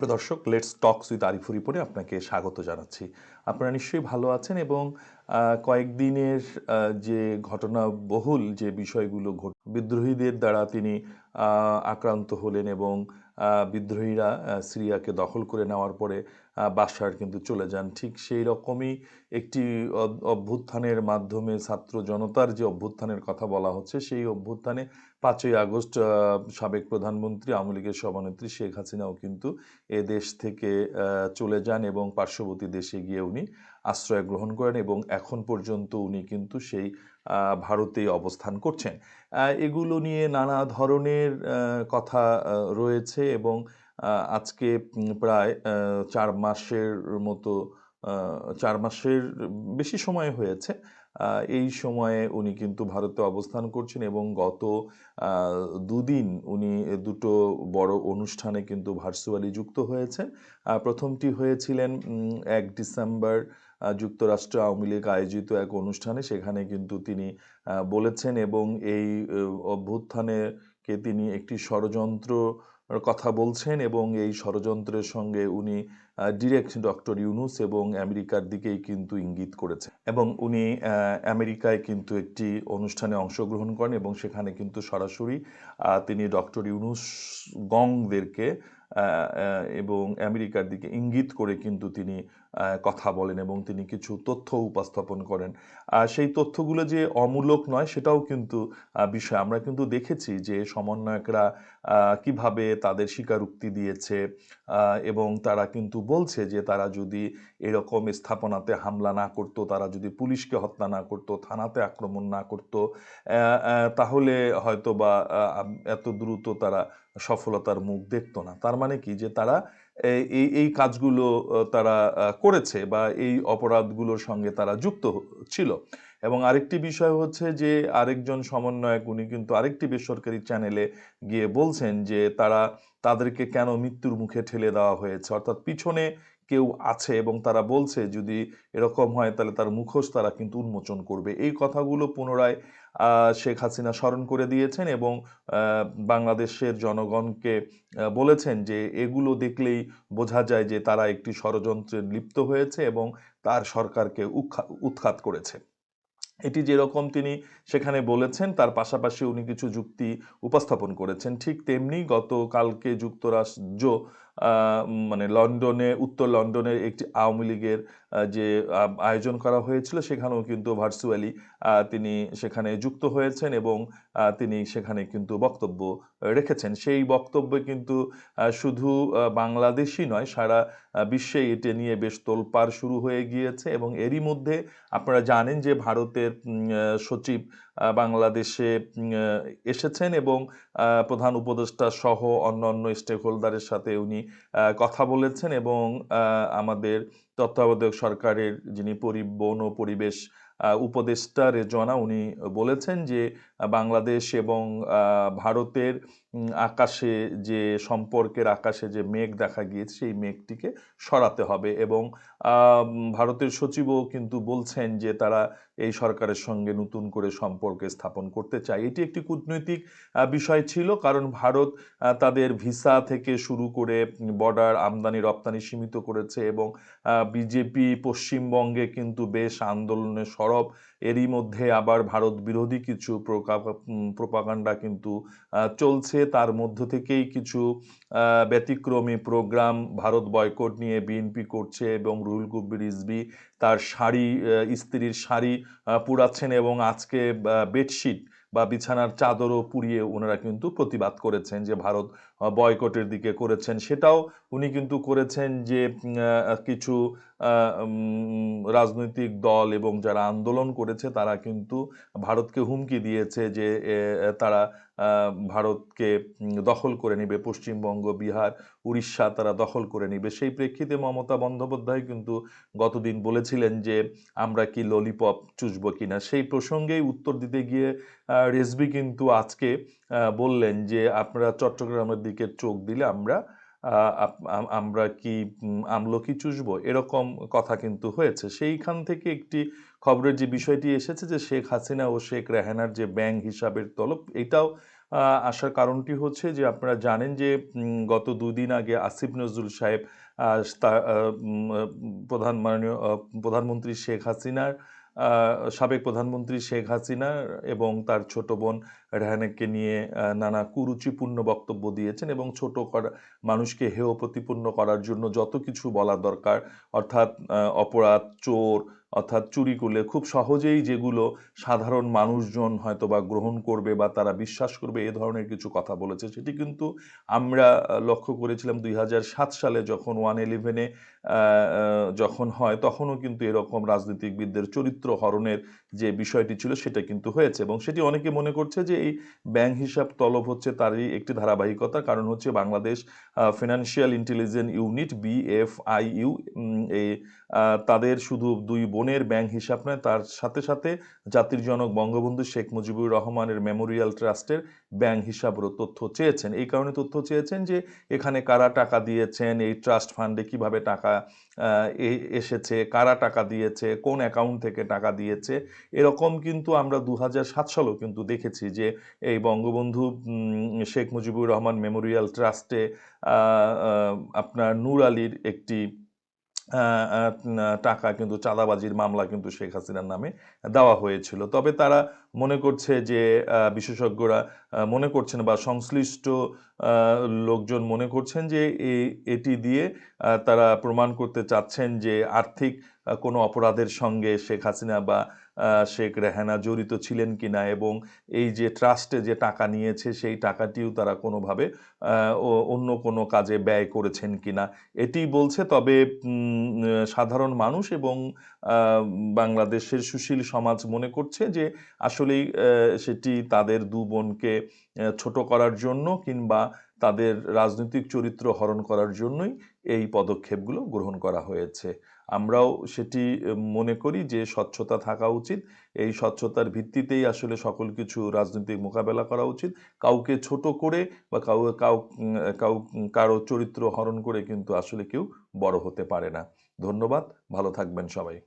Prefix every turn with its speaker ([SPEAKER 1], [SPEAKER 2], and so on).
[SPEAKER 1] সুপ্রিয় দর্শক let's talk with Arifur রিপোর্টে আপনাকে স্বাগত জানাচ্ছি আপনারা নিশ্চয়ই ভালো আছেন এবং কয়েকদিনের যে ঘটনা বহুল যে বিষয়গুলো ঘট বিদ্রোহীদের দ্বারা তিনি আক্রান্ত হলেন এবং বিদ্রোহীরা সিরিয়াকে দখল করে নেওয়ার পরে বাসার কিন্তু চলে যান ঠিক সেই রকমই একটি অভ্যুত্থানের মাধ্যমে ছাত্র জনতার যে অভ্যুত্থানের কথা বলা হচ্ছে সেই অভ্যুত্থানে পাঁচই আগস্ট সাবেক প্রধানমন্ত্রী আওয়ামী লীগের সভানেত্রী শেখ হাসিনাও কিন্তু এ দেশ থেকে চলে যান এবং পার্শ্ববর্তী দেশে গিয়ে উনি আশ্রয় গ্রহণ করেন এবং এখন পর্যন্ত উনি কিন্তু সেই ভারতে অবস্থান করছেন এগুলো নিয়ে নানা ধরনের কথা রয়েছে এবং আজকে প্রায় চার মাসের মতো চার মাসের বেশি সময় হয়েছে এই সময়ে উনি কিন্তু ভারতে অবস্থান করছেন এবং গত দুদিন উনি দুটো বড় অনুষ্ঠানে কিন্তু ভার্চুয়ালি যুক্ত হয়েছেন প্রথমটি হয়েছিলেন এক ডিসেম্বর যুক্তরাষ্ট্র আওয়ামী লীগ আয়োজিত এক অনুষ্ঠানে সেখানে কিন্তু তিনি বলেছেন এবং এই অভ্যুত্থানেকে তিনি একটি ষড়যন্ত্র কথা বলছেন এবং এই ষড়যন্ত্রের সঙ্গে উনি ডিরেক্ট ডক্টর ইউনুস এবং আমেরিকার দিকেই কিন্তু ইঙ্গিত করেছেন এবং উনি আমেরিকায় কিন্তু একটি অনুষ্ঠানে অংশগ্রহণ করেন এবং সেখানে কিন্তু সরাসরি তিনি ডক্টর ইউনুস গংদেরকে এবং আমেরিকার দিকে ইঙ্গিত করে কিন্তু তিনি কথা বলেন এবং তিনি কিছু তথ্য উপস্থাপন করেন সেই তথ্যগুলো যে অমূলক নয় সেটাও কিন্তু বিষয় আমরা কিন্তু দেখেছি যে সমন্বয়করা কিভাবে তাদের স্বীকারোক্তি দিয়েছে এবং তারা কিন্তু বলছে যে তারা যদি এরকম স্থাপনাতে হামলা না করত তারা যদি পুলিশকে হত্যা না করত থানাতে আক্রমণ না করত তাহলে হয়তো বা এত দ্রুত তারা সফলতার মুখ দেখত না তার মানে কি যে তারা এই এই কাজগুলো তারা করেছে বা এই অপরাধগুলোর সঙ্গে তারা যুক্ত ছিল এবং আরেকটি বিষয় হচ্ছে যে আরেকজন সমন্বয়ক উনি কিন্তু আরেকটি বেসরকারি চ্যানেলে গিয়ে বলছেন যে তারা তাদেরকে কেন মৃত্যুর মুখে ঠেলে দেওয়া হয়েছে অর্থাৎ পিছনে কেউ আছে এবং তারা বলছে যদি এরকম হয় তাহলে তার মুখোশ তারা কিন্তু উন্মোচন করবে এই কথাগুলো পুনরায় শেখ হাসিনা স্মরণ করে দিয়েছেন এবং বাংলাদেশের জনগণকে বলেছেন যে এগুলো দেখলেই বোঝা যায় যে তারা একটি ষড়যন্ত্রে লিপ্ত হয়েছে এবং তার সরকারকে উৎখাত করেছে এটি যেরকম তিনি সেখানে বলেছেন তার পাশাপাশি উনি কিছু যুক্তি উপস্থাপন করেছেন ঠিক তেমনি গতকালকে যুক্তরাষ্ট্র মানে লন্ডনে উত্তর লন্ডনের একটি আওয়ামী লীগের যে আয়োজন করা হয়েছিল সেখানেও কিন্তু ভার্চুয়ালি তিনি সেখানে যুক্ত হয়েছেন এবং তিনি সেখানে কিন্তু বক্তব্য রেখেছেন সেই বক্তব্যে কিন্তু শুধু বাংলাদেশই নয় সারা বিশ্বে এটা নিয়ে বেশ তোলপাড় শুরু হয়ে গিয়েছে এবং এরই মধ্যে আপনারা জানেন যে ভারতের সচিব বাংলাদেশে এসেছেন এবং প্রধান উপদেষ্টা সহ অন্য অন্য স্টেক হোল্ডারের সাথে উনি কথা বলেছেন এবং আমাদের তত্ত্বাবধায়ক সরকারের যিনি পরিবহন ও পরিবেশ উপদেষ্টা রেজনা উনি বলেছেন যে বাংলাদেশ এবং ভারতের আকাশে যে সম্পর্কের আকাশে যে মেঘ দেখা গিয়েছে সেই মেঘটিকে সরাতে হবে এবং ভারতের সচিবও কিন্তু বলছেন যে তারা এই সরকারের সঙ্গে নতুন করে সম্পর্কে স্থাপন করতে চায় এটি একটি কূটনৈতিক বিষয় ছিল কারণ ভারত তাদের ভিসা থেকে শুরু করে বর্ডার আমদানি রপ্তানি সীমিত করেছে এবং বিজেপি পশ্চিমবঙ্গে কিন্তু বেশ আন্দোলনে সরব এরই মধ্যে আবার ভারত বিরোধী কিছু প্রকা প্রোপাগান্ডা কিন্তু চলছে তার মধ্য থেকেই কিছু ব্যতিক্রমী প্রোগ্রাম ভারত বয়কট নিয়ে বিএনপি করছে এবং রুহুল কবির রিজবি তার শাড়ি স্ত্রীর শাড়ি পুড়াচ্ছেন এবং আজকে বেডশিট বা বিছানার চাদরও পুড়িয়ে ওনারা কিন্তু প্রতিবাদ করেছেন যে ভারত বয়কটের দিকে করেছেন সেটাও উনি কিন্তু করেছেন যে কিছু রাজনৈতিক দল এবং যারা আন্দোলন করেছে তারা কিন্তু ভারতকে হুমকি দিয়েছে যে তারা ভারতকে দখল করে নেবে পশ্চিমবঙ্গ বিহার উড়িষ্যা তারা দখল করে নিবে সেই প্রেক্ষিতে মমতা বন্দ্যোপাধ্যায় কিন্তু গতদিন বলেছিলেন যে আমরা কি ললিপপ চুষব কিনা সেই প্রসঙ্গেই উত্তর দিতে গিয়ে রেসবি কিন্তু আজকে বললেন যে আপনারা চট্টগ্রামের দিকে চোখ দিলে আমরা আমরা কি আমলকি চুষব এরকম কথা কিন্তু হয়েছে সেইখান থেকে একটি খবরের যে বিষয়টি এসেছে যে শেখ হাসিনা ও শেখ রেহানার যে ব্যাংক হিসাবের তলব এটাও আসার কারণটি হচ্ছে যে আপনারা জানেন যে গত দুদিন আগে আসিফ নজরুল সাহেব প্রধান মাননীয় প্রধানমন্ত্রী শেখ হাসিনার সাবেক প্রধানমন্ত্রী শেখ হাসিনা এবং তার ছোট বোন রেহানেককে নিয়ে নানা কুরুচিপূর্ণ বক্তব্য দিয়েছেন এবং ছোট করা মানুষকে হেয় প্রতিপূর্ণ করার জন্য যত কিছু বলা দরকার অর্থাৎ অপরাধ চোর অর্থাৎ চুরি করলে খুব সহজেই যেগুলো সাধারণ মানুষজন হয়তো বা গ্রহণ করবে বা তারা বিশ্বাস করবে এ ধরনের কিছু কথা বলেছে সেটি কিন্তু আমরা লক্ষ্য করেছিলাম দুই সালে যখন ওয়ান ইলেভেনে যখন হয় তখনও কিন্তু এরকম রাজনীতিবিদদের চরিত্র হরণের যে বিষয়টি ছিল সেটা কিন্তু হয়েছে এবং সেটি অনেকে মনে করছে যে এই ব্যাংক হিসাব তলব হচ্ছে তারই একটি ধারাবাহিকতা কারণ হচ্ছে বাংলাদেশ ফিনান্সিয়াল ইন্টেলিজেন্স ইউনিট এই তাদের শুধু দুই বোনের ব্যাংক হিসাব নেয় তার সাথে সাথে জাতির জনক বঙ্গবন্ধু শেখ মুজিবুর রহমানের মেমোরিয়াল ট্রাস্টের ব্যাংক হিসাবেরও তথ্য চেয়েছেন এই কারণে তথ্য চেয়েছেন যে এখানে কারা টাকা দিয়েছেন এই ট্রাস্ট ফান্ডে কিভাবে টাকা এসেছে কারা টাকা দিয়েছে কোন অ্যাকাউন্ট থেকে টাকা দিয়েছে এরকম কিন্তু আমরা দু সাত সালেও কিন্তু দেখেছি যে এই বঙ্গবন্ধু শেখ মুজিবুর রহমান মেমোরিয়াল ট্রাস্টে আপনার নূর আলীর একটি টাকা কিন্তু চাঁদাবাজির মামলা কিন্তু শেখ হাসিনার নামে দেওয়া হয়েছিল তবে তারা মনে করছে যে বিশেষজ্ঞরা মনে করছেন বা সংশ্লিষ্ট লোকজন মনে করছেন যে এটি দিয়ে তারা প্রমাণ করতে চাচ্ছেন যে আর্থিক কোনো অপরাধের সঙ্গে শেখ হাসিনা বা শেখ রেহানা জড়িত ছিলেন কিনা এবং এই যে ট্রাস্টে যে টাকা নিয়েছে সেই টাকাটিও তারা কোনোভাবে অন্য কোনো কাজে ব্যয় করেছেন কিনা এটি বলছে তবে সাধারণ মানুষ এবং বাংলাদেশের সুশীল সমাজ মনে করছে যে আসলেই সেটি তাদের দু বোনকে ছোট করার জন্য কিংবা তাদের রাজনৈতিক চরিত্র হরণ করার জন্যই এই পদক্ষেপগুলো গ্রহণ করা হয়েছে আমরাও সেটি মনে করি যে স্বচ্ছতা থাকা উচিত এই স্বচ্ছতার ভিত্তিতেই আসলে সকল কিছু রাজনৈতিক মোকাবেলা করা উচিত কাউকে ছোট করে বা কাউ কাউ কাউ কারো চরিত্র হরণ করে কিন্তু আসলে কেউ বড় হতে পারে না ধন্যবাদ ভালো থাকবেন সবাই